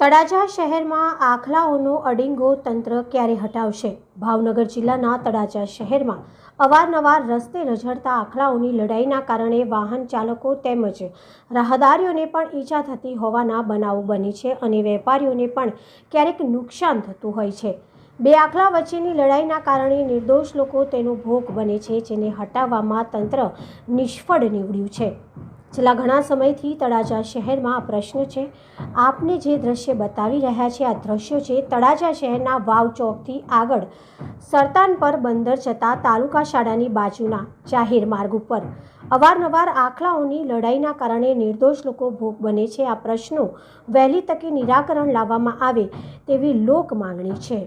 તળાજા શહેરમાં આખલાઓનો અડિંગો તંત્ર ક્યારે હટાવશે? ભાવનગર જિલ્લાના તળાજા શહેરમાં અવારનવાર રસ્તે રઝળતા આખલાઓની લડાઈના કારણે વાહન ચાલકો તેમજ રાહદારીઓને પણ ઈજા થતી હોવાના બનાવો બની છે અને વેપારીઓને પણ ક્યારેક નુકસાન થતું હોય છે. બે આખલા વચ્ચેની લડાઈના કારણે નિર્દોષ લોકો તેનો ભોગ બને છે, જેને હટાવવામાં તંત્ર નિષ્ફળ નીવડ્યું છે. છેલ્લા ઘણા સમયથી તળાજા શહેરમાં આ પ્રશ્ન છે. આપને જે દ્રશ્ય બતાવી રહ્યા છે, આ દ્રશ્યો છે, તળાજા શહેરના વાવ ચોકથી આગળ સરતાન પર બંદર જતા તાલુકા શાળાની બાજુના જાહેર માર્ગ ઉપર. અવારનવાર આખલાઓની લડાઈના કારણે નિર્દોષ લોકો ભોગ બને છે. આ પ્રશ્નો વહેલી તકે નિરાકરણ લાવવામાં આવે તેવી લોક માંગણી છે.